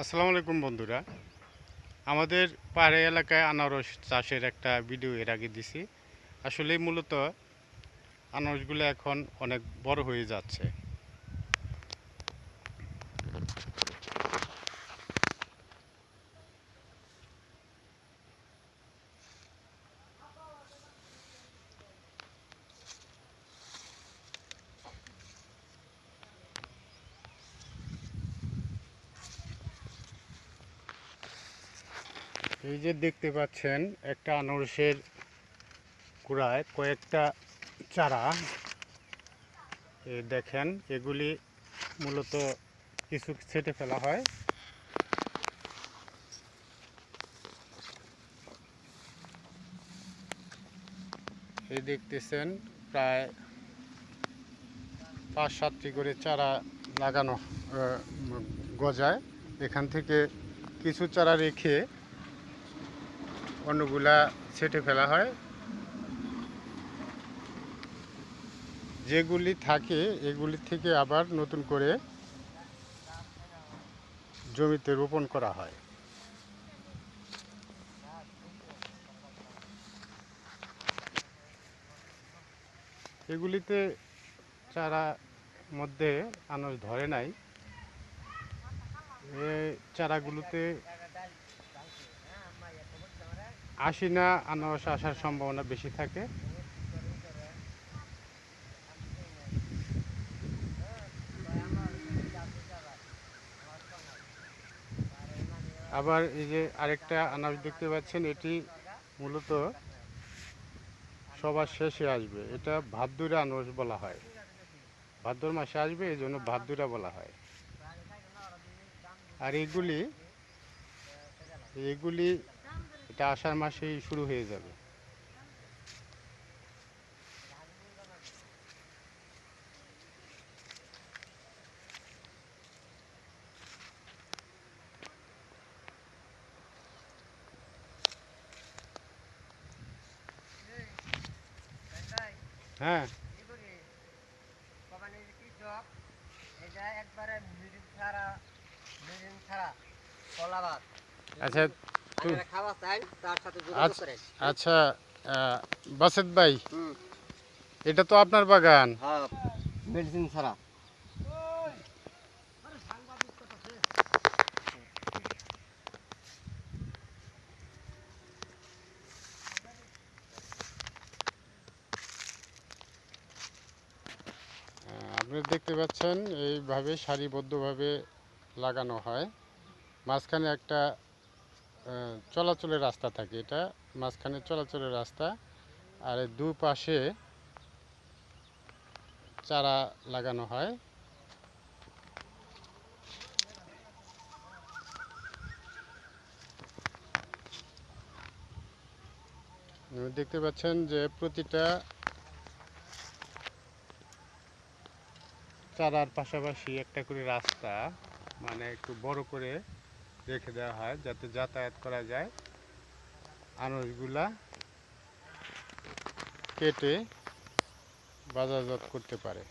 আসসালামু আলাইকুম বন্ধুরা। আমাদের পাহাড়ি এলাকায় আনারস চাষের একটা ভিডিও এর আগে দিছি। আসলে মূলত আনারসগুলো এখন অনেক বড় হয়ে যাচ্ছে। এই যে দেখতে পাচ্ছেন, একটা আনারসের কুড়ায় কয়েকটা চারা। দেখেন, এগুলি মূলত কিছু ছেটে ফেলা হয়। এই দেখতেছেন, প্রায় পাঁচ সাতটি করে চারা লাগানো গজায়। এখান থেকে কিছু চারা রেখে অন্যগুলা ছেটে ফেলা হয়। যেগুলি থাকে, এগুলি থেকে আবার নতুন করে জমিতে রোপণ করা হয়। এগুলিতে চারা মধ্যে আনাজ ধরে নাই। এই চারাগুলোতে আসি না আনারস আসার সম্ভাবনা বেশি থাকে। আবার এই যে আরেকটা আনারস দেখতে পাচ্ছেন, এটি মূলত সবার শেষে আসবে। এটা ভাদ্দুরা আনারস বলা হয়। ভাদ্র মাসে আসবে, এই জন্য ভাদ্দুরা বলা হয়। আর এগুলি এগুলি এটা আষাঢ় মাসেই শুরু হয়ে যাবে। হ্যাঁ। আচ্ছা আচ্ছা আচ্ছা বাসেদ ভাই এটা তো আপনার বাগান। হ্যাঁ মেডিসিন ছাড়া। দেখতে পাচ্ছেন এইভাবে সারিবদ্ধভাবে লাগানো হয়। মাঝখানে একটা চলাচলের রাস্তা থাকে। এটা মাঝখানে চলাচলের রাস্তা। আর দুপাশে চারা লাগানো হয়। দেখতে পাচ্ছেন যে প্রতিটা চারার পাশাপাশি একটা করে রাস্তা মানে একটু বড় করে রেখে দেওয়া হয় যাতে যাতায়াত করা যায়। আনসগুলা কেটে বাজারজাত করতে পারে।